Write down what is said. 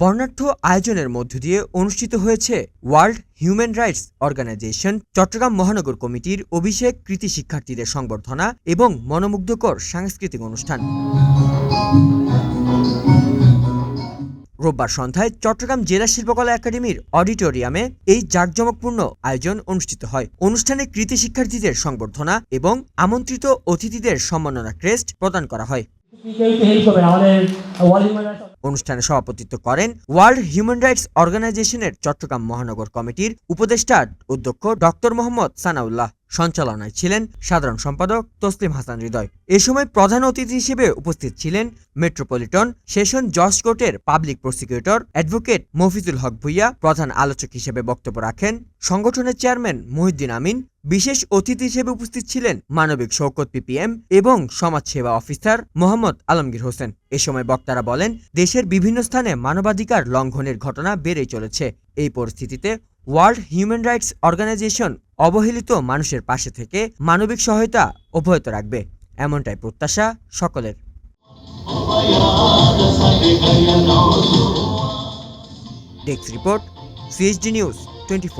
বর্ণাঢ্য আয়োজনের মধ্য দিয়ে অনুষ্ঠিত হয়েছে world human rights organisation, Chittagong মহানগর কমিটির অভিষেক কৃতি শিক্ষার্থীদের সংবর্ধনা এবং মনোমুগ্ধকর সাংস্কৃতিক অনুষ্ঠান। রোববার সন্ধ্যায় চট্টগ্রাম জেলা শিল্পকলা একাডেমির অডিটোরিয়ামে এই জাঁকজমকপূর্ণ আয়োজন অনুষ্ঠিত হয়। অনুষ্ঠানে কৃতি শিক্ষার্থীদের সংবর্ধনা এবং আমন্ত্রিত অতিথিদের সম্মাননা ক্রেস্ট প্রদান করা হয়। অনুষ্ঠানে সভাপতিত্ব করেন ওয়ার্ল্ড হিউম্যান রাইটস অর্গানাইজেশনের চট্টগ্রাম মহানগর কমিটির উপদেষ্টা অধ্যক্ষ ডক্টর মোহাম্মদ সানাউল্লাহ। সঞ্চালনায় ছিলেন সাধারণ সম্পাদক তসলিম হাসান হৃদয়। এ সময় প্রধান অতিথি হিসেবে উপস্থিত ছিলেন মেট্রোপলিটন সেশন জজ কোর্টের public prosecutor advocate Mofizul Haque Bhuiyan. প্রধান আলোচক হিসেবে বক্তব্য রাখেন সংগঠনের চেয়ারম্যান মহিউদ্দিন আমিন। বিশেষ অতিথি হিসেবে উপস্থিত ছিলেন মানবিক শৌকত পিপিএম এবং সমাজসেবা অফিসার মোহাম্মদ আলমগীর হোসেন। এ সময় বক্তারা বলেন, দেশের বিভিন্ন স্থানে মানবাধিকার লঙ্ঘনের ঘটনা বেড়েই চলেছে। এই পরিস্থিতিতে ওয়ার্ল্ড হিউম্যান রাইটস অর্গানাইজেশন অবহেলিত মানুষের পাশে থেকে মানবিক সহায়তা অব্যাহত রাখবে। এমনটাই প্রত্যাশা সকলের। Desk report, CHD news twenty